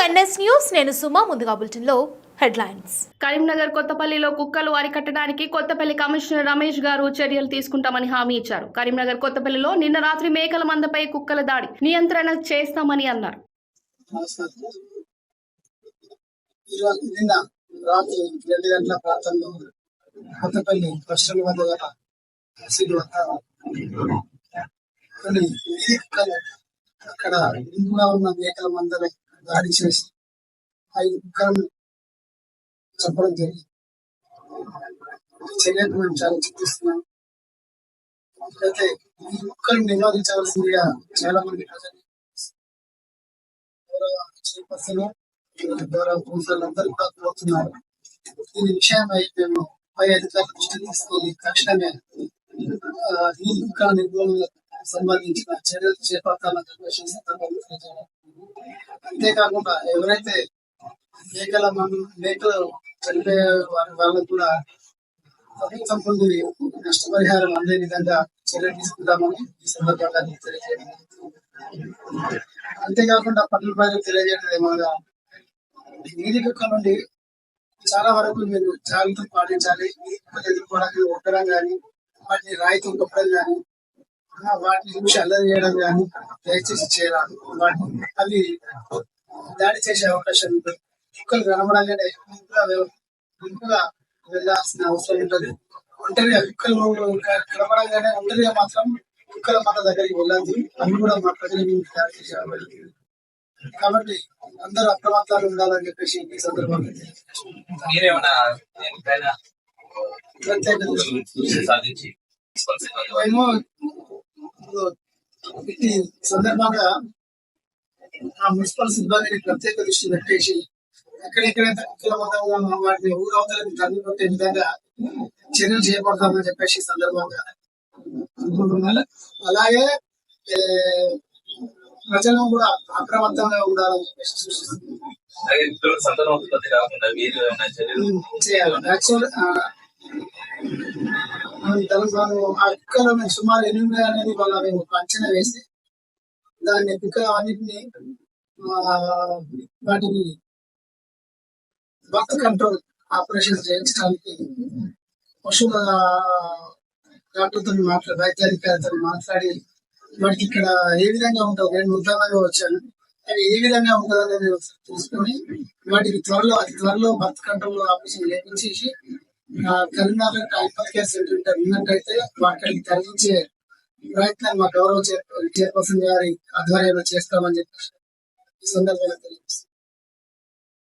Yes news నేను సుమా ముందుగా బులెటిన్లో హెడ్లైన్స్. కరీంనగర్ కొత్తపల్లిలో కుక్కలు అరికట్టడానికి కొత్తపల్లి కమిషనర్ రమేష్ గారు చర్యలు తీసుకుంటామని హామీ ఇచ్చారు. కరీంనగర్ కొత్తపల్లిలో నిన్న రాత్రి మేకల మందపై కుక్కల దాడి నియంత్రణ చేస్తామని అన్నారు. నిన్న రాత్రి రెండు గంటల ప్రాంతంలో కొత్తపల్లి బస్టాండ్ వద్ద గల సీటు వద్ద కొన్ని అక్కడ ఉన్న మేకల మందర దాడి చేసి ఐదు ముఖాలను చెప్పడం జరిగింది. ఈ చర్యకు మేము చాలా చింతిస్తున్నాం అయితే ఈ ముక్కలు నిరోధించవలసిందిగా చాలా మంది ప్రజలు చైర్పర్సన్ గౌరవ కౌన్సిలర్ అందరూ కూడా కోరుతున్నారు దీని విషయమై మేము పై అధికారుల దృష్టికి తీసుకొని తక్షణమే ఈ ముక్కల నిర్మూలనకు సంబంధించిన చర్యలు చేపట్టాలని చెప్పేసి సందర్భంగా అంతేకాకుండా ఎవరైతే మేకల మనం మేకలు చనిపోయే వారి వాళ్ళకు కూడా ప్రభుత్వం పొంది నష్టపరిహారం అందే విధంగా చర్యలు తీసుకుంటామని ఈ సందర్భంగా తెలియజేయడం అంతేకాకుండా పట్టణ ప్రజలు తెలియజేయడం ఏమనగా వీధి కుక్క నుండి చాలా వరకు మీరు జాగ్రత్తలు పాటించాలి. ఈ ఎదుర్కోవడానికి ఉండడం కానీ వాటిని రాయితో కొట్టడం కానీ వాటిని చూసి అల్లరి చేయడం కానీ దయచేసి చేయరాదు వాటిని అవి దాడి చేసే అవకాశం ఉంటుంది కుక్కలు కనబడంగానే గుంపుగా వెళ్ళాల్సిన అవసరం ఉంటుంది. ఒంటరిగా కుక్కలు కనబడంగానే ఒంటరిగా మాత్రం కుక్కల మాట దగ్గరికి వెళ్ళద్దు అవి కూడా మా ప్రజలు మేము తయారు చేసేవాళ్ళు కాబట్టి అందరూ అప్రమత్తాలు ఉండాలని చెప్పేసి ఈ సందర్భంగా ప్రత్యేక ఏమో ఇట్టి సందర్భంగా ఆ మున్సిపల్ సిబ్బందిని ప్రత్యేక దృష్టి పెట్టేసి ఎక్కడెక్కడైతే కుక్కల ఉన్న వాటిని ఊరవతలకి తల్లి కొట్టే విధంగా చర్యలు చేపడతామని చెప్పేసి సందర్భంగా అనుకుంటున్నాను. అలాగే ప్రజలను కూడా అప్రమత్తంగా ఉండాలని చెప్పేసి సూచిస్తున్నాను చర్యలు చేయాలి యాక్చువల్ తెలంగాణ ఆ కుక్కలో మేము సుమారు ఎనిమిది అనేది వాళ్ళ మేము ఒక అంచనా వేసి దాన్ని పిక్క అన్నిటిని వాటిని బర్త్ కంట్రోల్ ఆపరేషన్ చేయించడానికి పశువుల డాక్టర్తో మాట్లాడి వైద్యాధికారితో మాట్లాడి వాటికి ఇక్కడ ఏ విధంగా ఉంటావు నేను ఉద్యోగంగా వచ్చాను. అది ఏ విధంగా ఉంటుందో అనేది తెలుసుకొని వాటికి త్వరలో అతి త్వరలో బర్త్ కంట్రోల్ ఆపరేషన్ లేపించేసి కరీంనగర్ హెల్త్ కేర్ సెంటర్ ఇంటర్ ఉన్నట్టయితే అక్కడికి తరలించే ప్రయత్నాన్ని మా గౌరవ చైర్పర్సన్ గారి ఆధ్వర్యంలో చేస్తామని చెప్పి సందర్భంగా తెలియజేస్తాం